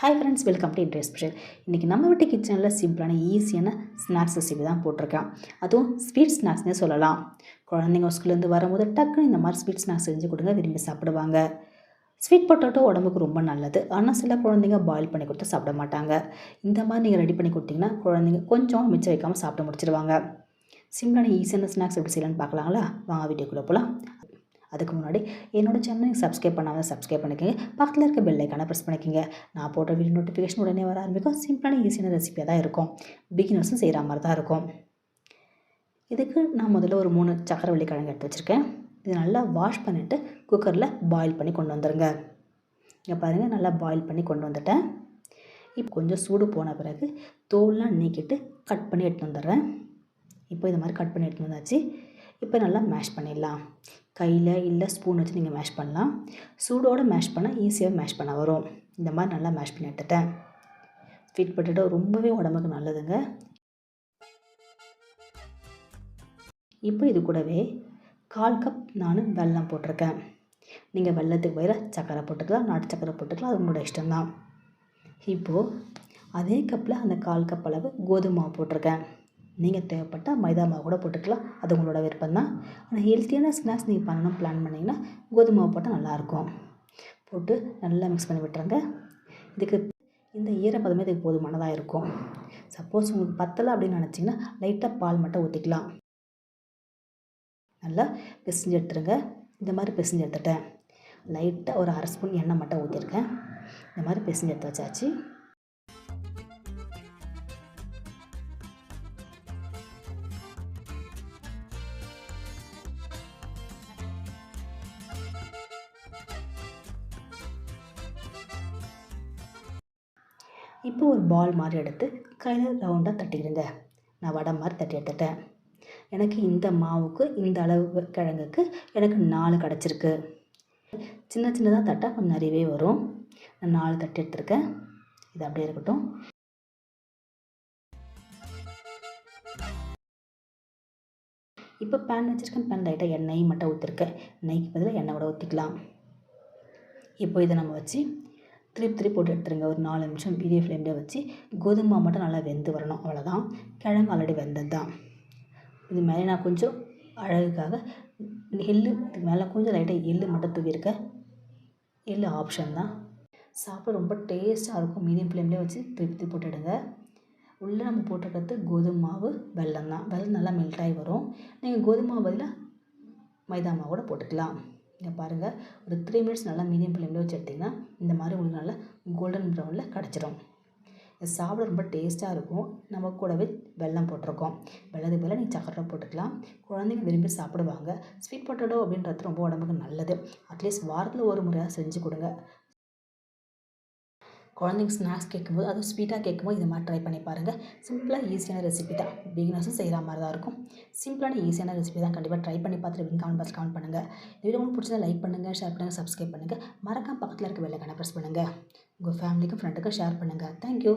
Hi friends welcome to interest special இன்றைக்கி நம்ம வீட்டு கிச்சனில் சிம்பிளான ஈஸியான ஸ்நாக்ஸ் ரெசிபி தான் போட்டிருக்கேன் அதுவும் ஸ்வீட் ஸ்நாக்ஸ்னே சொல்லலாம். குழந்தைங்க ஸ்கூல்லேருந்து வரும்போது டக்குன்னு இந்த மாதிரி ஸ்வீட் ஸ்நாக்ஸ் செஞ்சு கொடுங்க விரும்பி சாப்பிடுவாங்க. ஸ்வீட் பொட்டேட்டோ உடம்புக்கு ரொம்ப நல்லது. ஆனால் சில குழந்தைங்க பாயில் பண்ணி கொடுத்து சாப்பிட மாட்டாங்க. இந்த மாதிரி நீங்கள் ரெடி பண்ணி கொடுத்தீங்கன்னா குழந்தைங்க கொஞ்சம் மிச்சம் வைக்காமல் சாப்பிட்டு முடிச்சிடுவாங்க சிம்பிளான ஈஸியான ஸ்நாக்ஸ் எப்படி செய்யலான்னு பார்க்கலாங்களா? வாங்க வீடியோக்குள்ளே போகலாம் அதுக்கு முன்னாடி என்னோடய சேனலுக்கு சப்ஸ்கிரைப் பண்ணாமல் சப்ஸ்கிரைப் பண்ணிக்கோங்க. பக்கத்தில் இருக்க பெல்லைக்கான ப்ரெஸ் பண்ணிக்கோங்க. நான் போட்ட வீடியோ நோட்டிஃபிகேஷன் உடனே வர ஆரம்பிக்கும். சிம்பிளான ஈஸியான ரெசிபியாக தான் இருக்கும். பிகினர்ஸும் செய்கிற மாதிரி தான் இருக்கும். இதுக்கு நான் முதல்ல ஒரு மூணு சக்கரவள்ளி கிழங்கு எடுத்து வச்சுருக்கேன். இது நல்லா வாஷ் பண்ணிவிட்டு குக்கரில் பாயில் பண்ணி கொண்டு வந்துடுங்க இங்கே பாருங்கள் நல்லா பாயில் பண்ணி கொண்டு வந்துட்டேன். இப்போ கொஞ்சம் சூடு போன பிறகு தோல்லாம் நீக்கிட்டு கட் பண்ணி எடுத்துன்னு வந்துடுறேன். இப்போ இது மாதிரி கட் பண்ணி எடுத்துன்னு வந்தாச்சு. இப்போ நல்லா மேஷ் பண்ணிடலாம். கையில் இல்லை ஸ்பூன் வச்சு நீங்கள் மேஷ் பண்ணலாம். சூடோடு மேஷ் பண்ணால் ஈஸியாக மேஷ் பண்ண வரும். இந்த மாதிரி நல்லா மேஷ் பண்ணி எடுத்துட்டேன். ஸ்வீட் பொட்டேட்டோ ரொம்பவே உடம்புக்கு நல்லதுங்க. இப்போ இது கூடவே கால் கப் நான் வெல்லம் போட்டிருக்கேன். நீங்கள் வெள்ளத்துக்கு பதிலாக சக்கரை போட்டுக்கலாம். நாட்டு சக்கரை போட்டுக்கலாம். அது உங்களோட இஷ்டம்தான். இப்போது அதே கப்பில் அந்த கால் கப் அளவு கோதுமை மாவு போட்டிருக்கேன். நீங்கள் தேவைப்பட்டால் மைதா மாவு கூட போட்டுக்கலாம். அது உங்களோட விருப்பம் தான். ஆனால் ஹெல்த்தியான ஸ்நாக்ஸ் நீங்கள் பண்ணணும் பிளான் பண்ணிங்கன்னா கோதுமை மாவு போட்டால் நல்லாயிருக்கும். போட்டு நல்லா மிக்ஸ் பண்ணி விட்டுருங்க. இதுக்கு இந்த ஈரப்பதமே இதுக்கு போதுமானதாக இருக்கும். சப்போஸ் உங்களுக்கு பத்தலை அப்படின்னு நினச்சிங்கன்னா லைட்டாக பால் மட்டும் ஊற்றிக்கலாம் நல்லா பிசைஞ்சு எடுத்துருங்க. இந்த மாதிரி பிசைஞ்சு எடுத்துட்டேன். லைட்டாக ஒரு அரை ஸ்பூன் எண்ணெய் மட்டும் ஊற்றிருக்கேன் இந்த மாதிரி பிசைஞ்சு எடுத்து வச்சாச்சு. இப்போ ஒரு பால் மாதிரி எடுத்து கையில் ரவுண்டாக தட்டிக்கிடுங்க. நான் வடை மாதிரி தட்டி எடுத்துட்டேன். எனக்கு இந்த மாவுக்கு இந்த அளவு கிழங்குக்கு எனக்கு நாலு கிடச்சிருக்கு. சின்ன சின்னதாக தட்டால் கொஞ்சம் நிறையவே வரும். நான் நாலு தட்டி எடுத்துருக்கேன். இது அப்படியே இருக்கட்டும். இப்போ பேன் வச்சுருக்கேன். பேன் லைட்டாக எண்ணெய் மட்டும் ஊற்றிருக்கேன் நெய்க்கு பதிலாக எண்ணெய் கூட ஊற்றிக்கலாம் இப்போ இதை நம்ம வச்சு திருப்பி திருப்பி போட்டு எடுத்துருங்க. ஒரு நாலு நிமிஷம் மீடியம் ஃப்ளேமில் வச்சு கோதுமை மட்டும் நல்லா வெந்து வரணும். அவ்வளோதான் கிழங்கு ஆல்ரெடி வெந்தது தான் இது மேலே நான் கொஞ்சம் அழகுக்காக எள்ளு இதுக்கு மேலே கொஞ்சம் லைட்டாக எள்ளு மட்டும் தூவியிருக்க எள்ளு ஆப்ஷன் தான். சாப்பிட ரொம்ப டேஸ்ட்டாக இருக்கும். மீடியம் ஃப்ளேம்லேயே வச்சு திருப்பி திருப்பி போட்டுடுங்க உள்ளே நம்ம போட்டிருக்கிறது கோதுமை மாவு வெல்லம் தான். வெல்லம் நல்லா மெல்ட் ஆகி வரும். நீங்கள் கோதுமை மாவு பதிலாக மைதா மாவு கூட போட்டுக்கலாம். இங்கே பாருங்கள் ஒரு த்ரீ மினிட்ஸ் நல்லா மீடியம் ஃப்ளேமில் வச்சு எடுத்திங்கன்னா இந்த மாதிரி உங்களுக்கு நல்லா கோல்டன் ப்ரௌனில் கிடச்சிரும். இது சாப்பிட ரொம்ப டேஸ்ட்டாக இருக்கும். நம்ம கூடவே வெல்லம் போட்டிருக்கோம். வெள்ளத்துக்கு பதிலாக நீங்கள் சக்கரை போட்டுக்கலாம். குழந்தைங்க விரும்பி சாப்பிடுவாங்க. ஸ்வீட் பொட்டேட்டோ அப்படின்றது ரொம்ப உடம்புக்கு நல்லது. அட்லீஸ்ட் வாரத்தில் ஒரு முறையாக செஞ்சு கொடுங்க. குழந்தைங்க ஸ்நாக்ஸ் கேட்கும்போது அதுவும் ஸ்வீட்டாக கேட்கும்போது இது மாதிரி ட்ரை பண்ணி பாருங்கள் சிம்பிளாக ஈஸியான ரெசிபி தான். பிகினர்ஸும் செய்கிற மாதிரி தான் இருக்கும். சிம்பிளான ஈஸியான ரெசிபி தான். கண்டிப்பாக ட்ரை பண்ணி பார்த்துட்டு கமெண்ட் பாக்ஸ் கமெண்ட் பண்ணுங்கள் இந்த வீடியோ உங்களுக்கு பிடிச்சதை லைக் பண்ணுங்கள் ஷேர் பண்ணுங்கள் சப்ஸ்கிரைப் பண்ணுங்கள் மறக்காம பக்கத்தில் இருக்க வெள்ளைக்கான ப்ரெஸ் பண்ணுங்கள் உங்கள் ஃபேமிலிக்கும் ஃப்ரெண்டுக்கும் ஷேர் பண்ணுங்கள் தேங்க்யூ